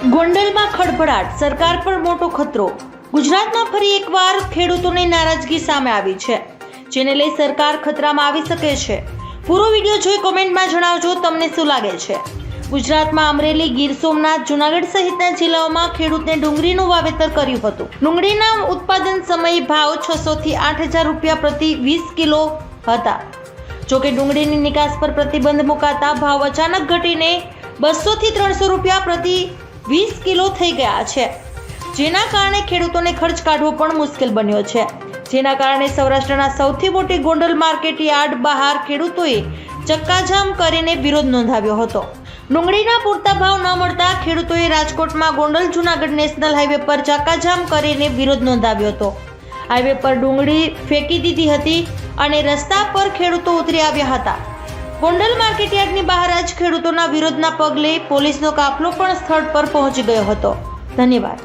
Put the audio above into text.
ગોંડલમાં ખડભડાટ સરકાર પર મોટો ખતરો. ગુજરાતમાં ફરી એકવાર ખેડૂતોની નારાજગી સામે આવી છે, જેને લઈ સરકાર ખતરામાં આવી શકે છે. પૂરો વીડિયો જોઈ કોમેન્ટમાં જણાવજો તમને શું લાગે છે. ગુજરાતમાં અમરેલી, ગીર સોમનાથ, જુનાગઢ સહિતના જિલ્લાઓમાં ખેડૂતને ડુંગળીનું વાવેતર કર્યું હતું. ડુંગળીના ઉત્પાદન સમયે ભાવ છસો થી આઠ હજાર રૂપિયા પ્રતિ વીસ કિલો હતા. જોકે ડુંગળીની નિકાસ પર પ્રતિબંધ મુકાતા ભાવ અચાનક ઘટીને બસો થી ત્રણસો રૂપિયા પ્રતિ વીસ કિલો થઈ ગયા છે. જેના કારણે ખેડૂતોને ખર્ચ કાઢવો પણ મુશ્કેલ બન્યો છે. જેના કારણે સૌરાષ્ટ્રના સૌથી મોટી ગોંડલ માર્કેટ યાર્ડ બહાર ખેડૂતોએ ચક્કાજામ કરીને વિરોધ નોંધાવ્યો હતો. ડુંગળીના પૂરતા ભાવ ન મળતા ખેડૂતોએ રાજકોટમાં ગોંડલ, જુનાગઢ નેશનલ હાઈવે પર ચક્કાજામ કરીને વિરોધ નોંધાવ્યો હતો. હાઈવે પર ડુંગળી ફેંકી દીધી હતી અને રસ્તા પર ખેડૂતો ઉતરી આવ્યા હતા. ગોંડલ માર્કેટયાર્ડની બહાર ખેડૂતોના વિરોધના પગલે પોલીસનો કાફલો પણ સ્થળ પર પહોંચી ગયો હતો. ધન્યવાદ.